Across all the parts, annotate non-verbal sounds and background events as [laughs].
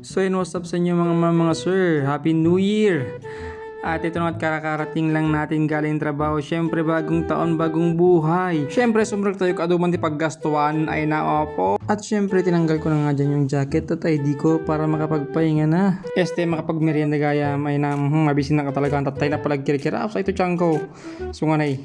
So yun, what's up sa inyo mga mga, mga sir? Happy New Year! At ito na at karakarating lang natin galing trabaho. Siyempre bagong taon, bagong buhay. Siyempre sumrag tayo kaduman di paggastuan ay na opo. At siyempre tinanggal ko na nga dyan yung jacket at ID ko para makapagpahinga na. Este makapagmerienda gaya may na hmm, mabisin na ka talaga ang tatay na palagkirikira sa ito tiyan ko. Sunganay.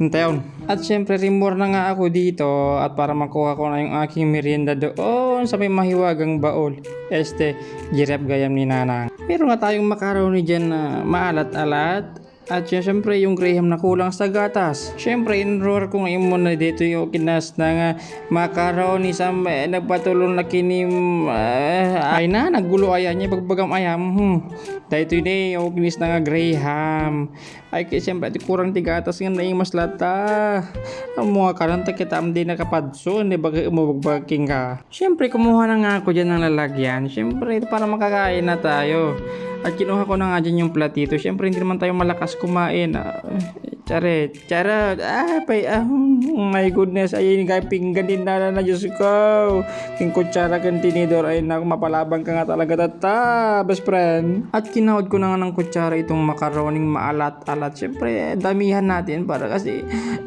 Hintayon. At syempre remore na nga ako dito at para makuha ko na yung aking merienda doon sa may mahiwagang baol. Este, girap gayam ni Nanang. Meron nga tayong macaroni dyan na maalat-alat. At yun, syempre yung Graham na kulang sa gatas. Syempre, inroar ko ngayon muna dito yung kinas na nga macaroni sa may nagpatulong na kinim. ah, ay na, naggulo ayan niya bagbagam ayam. Hmm. Dahil ito eh, yung kinis na nga Graham. Ay, kaya syempre, ati kurang ti gatas nga na yung mas lata. Ang mga karanta kita am di nakapadso, hindi ba umubagbaking ka. Syempre, kumuha na nga ako dyan ng lalagyan. Syempre, para makakain na tayo. At kinuha ko na nga dyan yung platito. Siyempre, hindi naman tayo malakas kumain. Ah, Charet, charot. Ah, pay, ah, hmm, my goodness. Ayun, guys, pinggan din na na, Diyos ko. King kutsara kang tinidor. Ay, naku, mapalabang ka nga talaga, tata, best friend. At kinahod ko na nga ng kutsara itong makaroning maalat-alat. Siyempre, damihan natin para kasi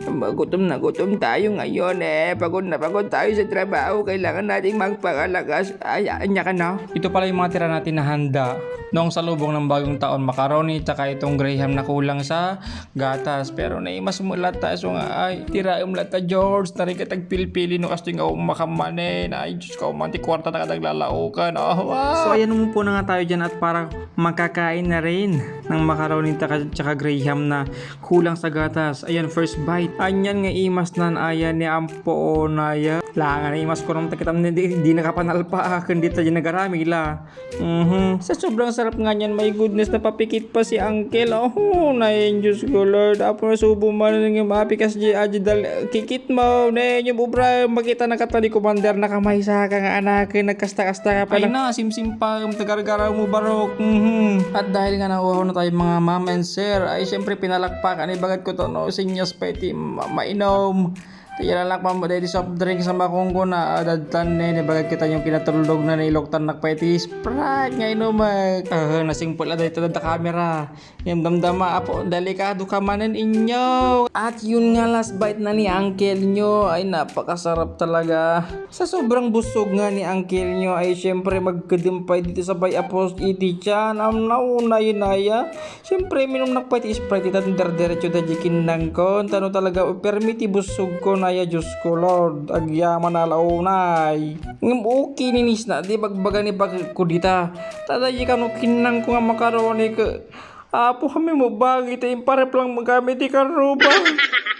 gutom na gutom tayo ngayon eh. Pagod na pagod tayo sa trabaho. Kailangan nating magpakalakas. Ay, anya ka na. Ito pala yung mga tira natin na handa. Noong salubong ng bagong taon, macaroni, tsaka itong Graham na kulang sa gatas. Pero naimas mo lata, so nga ay, tira yung lata George, tarik ka tagpilpili no kasi nga makamane, na ay Diyos ko, manti kwarta na kataglalaukan. Oh, wow. So ayan mo po na nga tayo dyan at para makakain na rin ng macaroni tsaka, tsaka Graham na kulang sa gatas. Ayan, first bite. Anyan nga imas nan ayan ni Ampo Onaya. Langan imas ko naman takitam di, di nakapanalpa akin dito dyan nagarami la. Mhm. Sa sobrang sarap nga niyan, my goodness, napapikit pa si Uncle. Oh, na Diyos ko, Lord. Apo na subo man ng mapikas di aji dal kikit mo. Na yung ubra, makita na katali commander na kamay sa ka nga anak, nagkasta-kasta ka pa. Ay na, simsim pa, tagargara mo barok. Mhm. At dahil nga nauhaw na tayo mga ma'am and sir, ay siyempre pinalakpakan, ay bagat ko to, no, sinyas pa iti ma- mainom. Kaya lang pa mo dahil soft drink sa makong ko na adadtan na ni bagay kita yung kinatulog na nailoktan na pwede Sprite nga inumak. Ah, nasing pula dahil ito da camera. Yung damdama apo, delikado ka manan inyo. At yun nga last bite na ni uncle nyo ay napakasarap talaga. Sa sobrang busog nga ni uncle nyo ay syempre magkadimpay dito sa bay apos iti chan. Am naunay naya. Syempre minom na pwede Sprite itan derderecho da jikin nang ko. Tano talaga permiti busog ko na ya Diyos ko Lord agyaman na launay ngam okay ninis na di bagbaga ni bag ko dita tadayi ka no kinang ko nga makaroni ka Apo kami mo bagay tayo para lang magamit di karuba. [laughs]